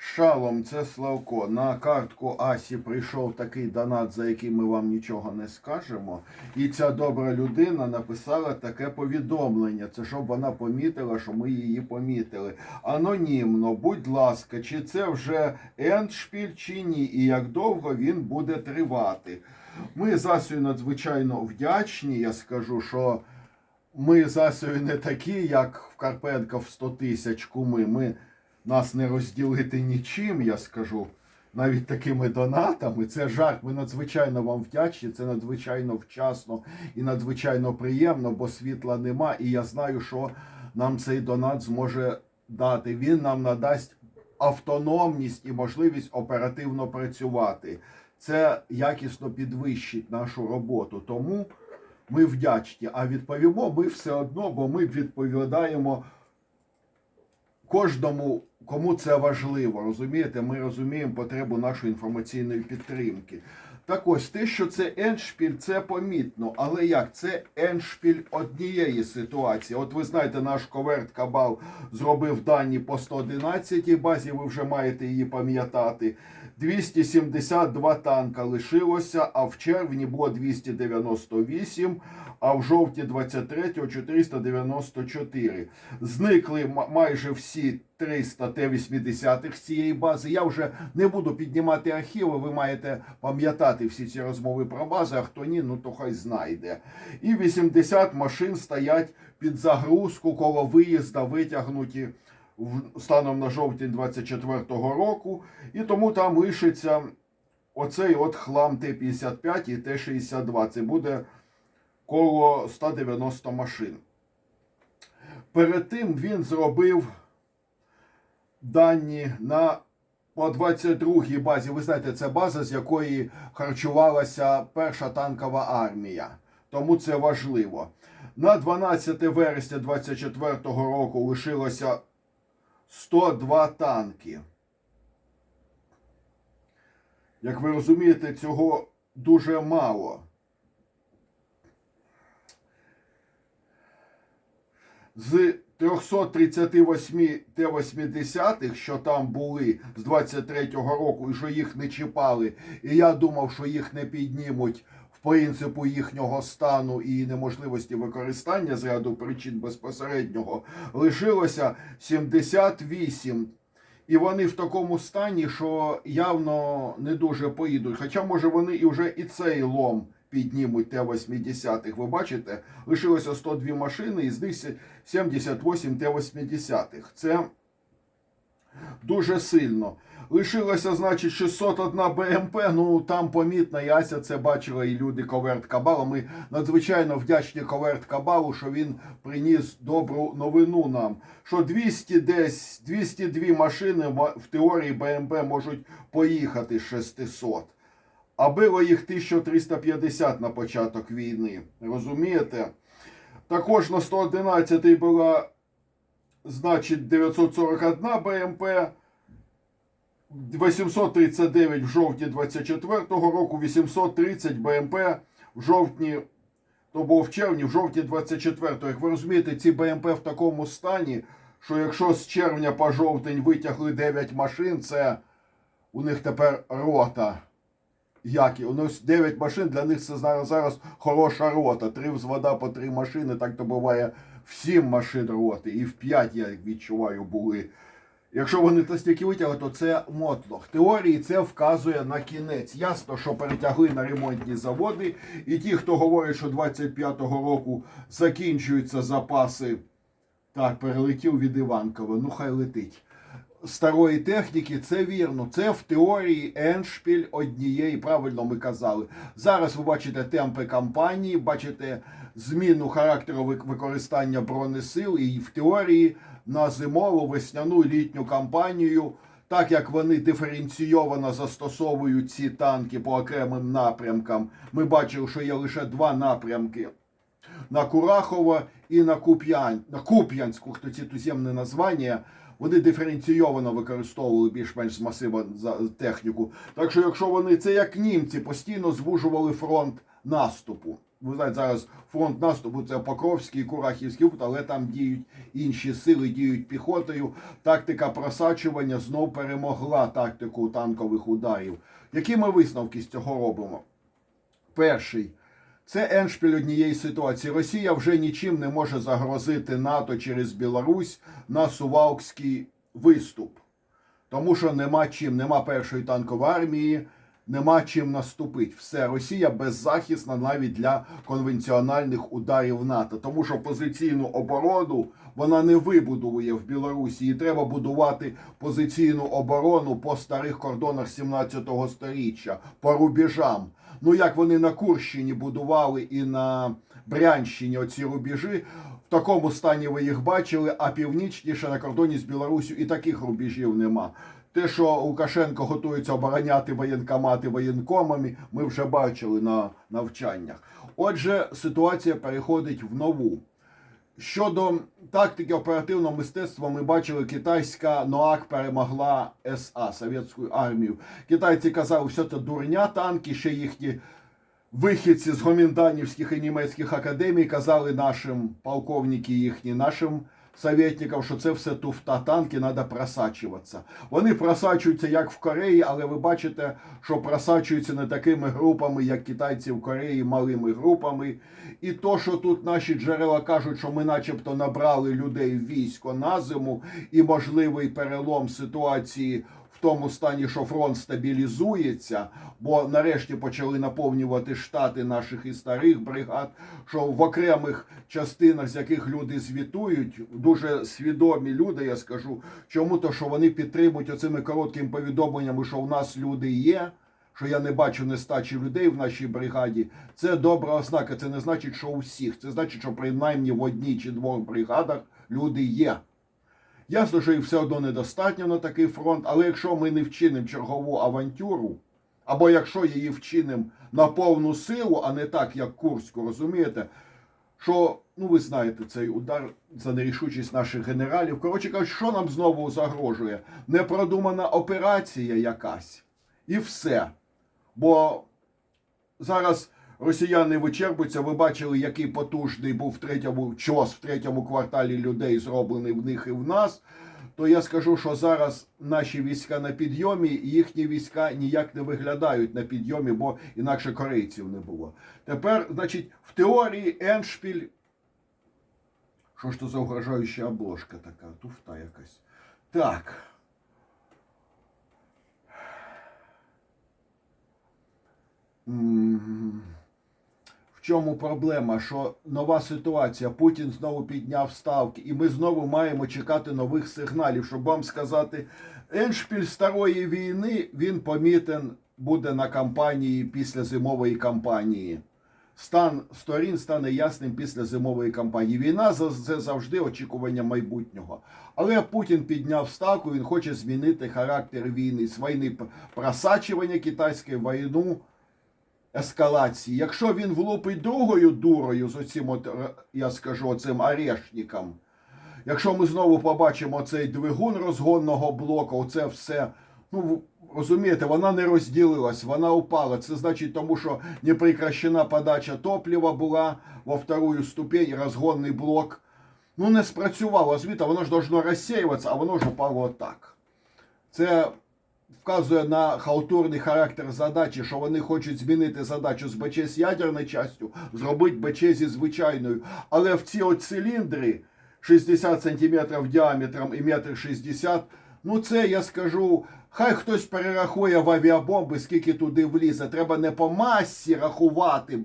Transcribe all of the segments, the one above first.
Шалом, це Славко. На картку Асі прийшов такий донат, за який ми вам нічого не скажемо. І ця добра людина написала таке повідомлення. Це щоб вона помітила, що ми її помітили. Анонімно, будь ласка, чи це вже ендшпіль, чи ні, і як довго він буде тривати. Ми з Асею надзвичайно вдячні. Я скажу, що ми з Асею не такі, як в Карпенка в 100 тисяч куми. Ми нас не розділити нічим, я скажу. Навіть такими донатами. Це жарт. Ми надзвичайно вам вдячні. Це надзвичайно вчасно і надзвичайно приємно, бо світла нема. І я знаю, що нам цей донат зможе дати. Він нам надасть автономність і можливість оперативно працювати. Це якісно підвищить нашу роботу. Тому ми вдячні. А відповімо ми все одно, бо ми відповідаємо кожному, кому це важливо. Розумієте, ми розуміємо потребу нашої інформаційної підтримки. Так ось те, що це еншпіль, це помітно. Але як? Це еншпіль однієї ситуації. От ви знаєте, наш коверт Кабал зробив дані по 111 базі, ви вже маєте її пам'ятати. 272 танка лишилося, а в червні було 298, а в жовтні 23 494. Зникли майже всі 300 Т-80 з цієї бази. Я вже не буду піднімати архіви, ви маєте пам'ятати всі ці розмови про бази, а хто ні, ну то хай знайде. І 80 машин стоять під загрузку коло виїзда, витягнуті станом на жовтень 24-го року, і тому там лишиться оцей от хлам Т-55 і Т-62. Це буде коло 190 машин. Перед тим він зробив дані на по 22-й базі. Ви знаєте, це база, з якої харчувалася перша танкова армія. Тому це важливо. На 12 вересня 24-го року лишилося 102 танки. Як ви розумієте, цього дуже мало. З 338 Т-80, що там були з 23-го року, і що їх не чіпали, і я думав, що їх не піднімуть принципу їхнього стану і неможливості використання з ряду причин безпосереднього, лишилося 78. І вони в такому стані, що явно не дуже поїдуть. Хоча, може, вони і вже і цей лом піднімуть Т-80. Ви бачите, лишилося 102 машини, і з них 78 Т-80. Це дуже сильно. Лишилося, значить, 601 БМП. Ну там помітно, і Ася це бачила, і люди Коверт Кабала. Ми надзвичайно вдячні Коверт Кабалу, що він приніс добру новину нам. Що 200 десь 202 машини в теорії БМП можуть поїхати з 600. А було їх 1350 на початок війни. Розумієте? Також на 111 була, значить, 941 БМП. 839 в жовтні 24-го року, 830 БМП в жовтні, то було в червні, в жовтні 24-го. Як ви розумієте, ці БМП в такому стані, що якщо з червня по жовтень витягли 9 машин, це у них тепер рота. Як у нас 9 машин, для них це зараз, зараз хороша рота. Три взвода по три машини, так то буває в 7 машин роти, і в 5, я відчуваю, були. Якщо вони настільки витягли, то це мотлох. Теорії це вказує на кінець. Ясно, що перетягли на ремонтні заводи, і ті, хто говорить, що 25-го року закінчуються запаси. Так, перелетів від Іванкова, ну хай летить. Старої техніки, це вірно. Це в теорії еншпіль однієї, правильно ми казали. Зараз ви бачите темпи кампанії, бачите зміну характеру використання бронесил, і в теорії на зимову, весняну літню кампанію, так як вони диференційовано застосовують ці танки по окремим напрямкам, ми бачили, що є лише два напрямки на Курахово і на Куп'ян, на Куп'янську, хто ці туземне названня, вони диференційовано використовували більш-менш за техніку. Так що, якщо вони це як німці постійно звужували фронт наступу. ви знаєте, зараз фронт наступу це Покровський, Курахівський, але там діють інші сили, діють піхотою. Тактика просачування знов перемогла тактику танкових ударів. Які ми висновки з цього робимо? Перший. Це еншпіль однієї ситуації. Росія вже нічим не може загрозити НАТО через Білорусь на Сувалкський виступ. Тому що нема чим, нема першої танкової армії, нема чим наступити. Все, Росія беззахисна навіть для конвенціональних ударів НАТО. Тому що позиційну оборону вона не вибудує в Білорусі. І треба будувати позиційну оборону по старих кордонах 17 століття, по рубежам. Ну як вони на Курщині будували і на Брянщині оці рубежі. В такому стані ви їх бачили, а північніше на кордоні з Білорусю і таких рубежів нема. Те, що Лукашенко готується обороняти воєнкомати воєнкомами, ми вже бачили на навчаннях. Отже, ситуація переходить в нову. Щодо тактики оперативного мистецтва, ми бачили, китайська НОАК перемогла СА, Совєтську армію. Китайці казали, все це дурня танки, ще їхні вихідці з гомінданівських і німецьких академій казали нашим полковники їхні, нашим советникам, що це все туфта танки, треба просачуватися. Вони просачуються як в Кореї, але ви бачите, що просачуються не такими групами, як китайці в Кореї, малими групами. І то, що тут наші джерела кажуть, що ми начебто набрали людей в військо на зиму, і можливий перелом ситуації в тому стані, що фронт стабілізується, бо нарешті почали наповнювати штати наших і старих бригад, що в окремих частинах, з яких люди звітують, дуже свідомі люди, я скажу, чому то, що вони підтримують оцими короткими повідомленнями, що в нас люди є. Що я не бачу нестачі людей в нашій бригаді, це добра ознака. Це не значить, що у всіх. Це значить, що принаймні в одній чи двох бригадах люди є. Ясно, що їх все одно недостатньо на такий фронт, але якщо ми не вчинимо чергову авантюру, або якщо її вчинимо на повну силу, а не так, як Курську, розумієте, що, ну ви знаєте, цей удар за нерішучість наших генералів. Коротше кажучи, що нам знову загрожує? Непродумана операція якась. І все. Бо зараз росіяни вичерпуються. Ви бачили, який потужний був в третьому чос в третьому кварталі людей, зроблений в них і в нас. То я скажу, що зараз наші війська на підйомі, їхні війська ніяк не виглядають на підйомі, бо інакше корейців не було. Тепер, значить, в теорії Еншпіль. Що ж то за угрожаюча обложка така? Туфта якась. Так. В чому проблема? Що нова ситуація, Путін знову підняв ставки, і ми знову маємо чекати нових сигналів, щоб вам сказати, еншпіль старої війни він помітен буде на кампанії після зимової кампанії. Стан сторін стане ясним після зимової кампанії. Війна це завжди очікування майбутнього. Але Путін підняв ставку, він хоче змінити характер війни з війни просачування китайської війну ескалації. Якщо він влупить другою дурою з оцим, от, е, я скажу, оцим орешником, якщо ми знову побачимо цей двигун розгонного блоку, оце все, ну розумієте, вона не розділилась, вона упала. Це значить, тому що не прекращена подача топлива була во вторую ступень, розгонний блок. Ну, не спрацювало, розумієте, воно ж должно розсіюватися, а воно ж упало отак. Це вказує на халтурний характер задачі, що вони хочуть змінити задачу з БЧ з ядерною частю, зробити БЧ зі звичайною. Але в ці от циліндри 60 см діаметром і метр 60 ну це я скажу. Хай хтось перерахує в авіабомби, скільки туди влізе. Треба не по масі рахувати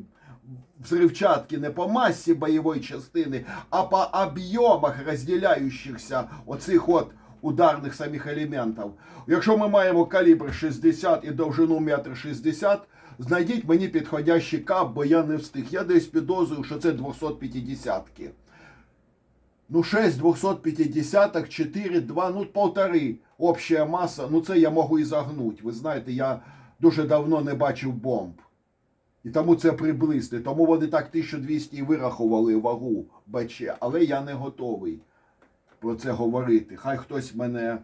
взривчатки, не по масі бойової частини, а по об'ємах розділяючихся оцих от ударних самих елементів. Якщо ми маємо калібр 60 і довжину 1,60 м, знайдіть мені підходящий кап, бо я не встиг. Я десь підозрюю, що це 250-ки. Ну, 6 250 4, 2, ну, полтори. Общая маса, ну це я можу і загнути. Ви знаєте, я дуже давно не бачив бомб. І тому це приблизно. Тому вони так 1200 і вирахували вагу БЧ. Але я не готовий про це говорити. Хай хтось мене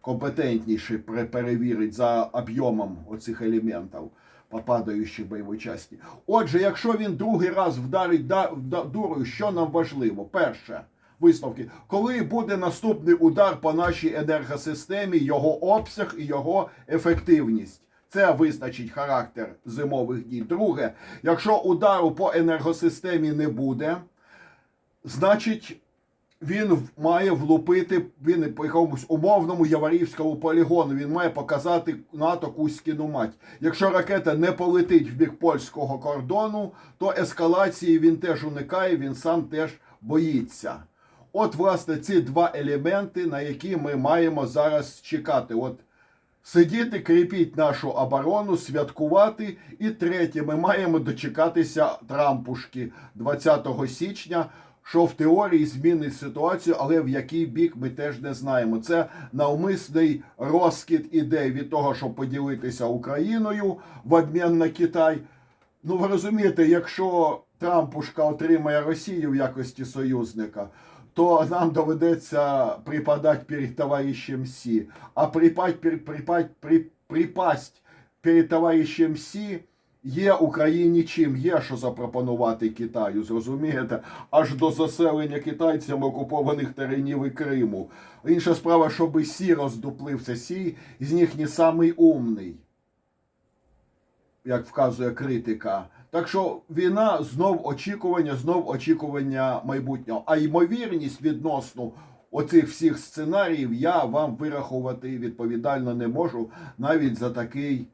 компетентніше перевірить за об'ємом оцих елементів. по падаючій бойовій часті. Отже, якщо він другий раз вдарить да, да, дурою, що нам важливо? Перше, висновки, коли буде наступний удар по нашій енергосистемі, його обсяг і його ефективність. Це визначить характер зимових дій. Друге, якщо удару по енергосистемі не буде, значить він має влупити він по якомусь умовному Яварівському полігону. Він має показати НАТО Кузькіну мать. Якщо ракета не полетить в бік польського кордону, то ескалації він теж уникає, він сам теж боїться. От, власне, ці два елементи, на які ми маємо зараз чекати. От сидіти, кріпіть нашу оборону, святкувати. І третє, ми маємо дочекатися Трампушки 20 січня, що в теорії змінить ситуацію, але в який бік ми теж не знаємо. Це навмисний розкид ідей від того, щоб поділитися Україною в обмін на Китай. Ну, ви розумієте, якщо Трампушка отримає Росію в якості союзника, то нам доведеться припадати перед товарищем Сі. А припать, пер- припать, при, припасть перед товарищем Сі є Україні чим, є що запропонувати Китаю, зрозумієте, аж до заселення китайцями окупованих теренів і Криму. Інша справа, щоб Сі роздуплився, Сі з них не самий умний як вказує критика. Так що війна знов очікування, знов очікування майбутнього. А ймовірність відносно оцих всіх сценаріїв я вам вирахувати відповідально не можу навіть за такий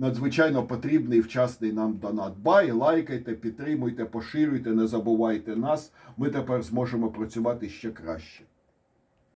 надзвичайно потрібний вчасний нам донат. Бай, лайкайте, підтримуйте, поширюйте, не забувайте нас. Ми тепер зможемо працювати ще краще.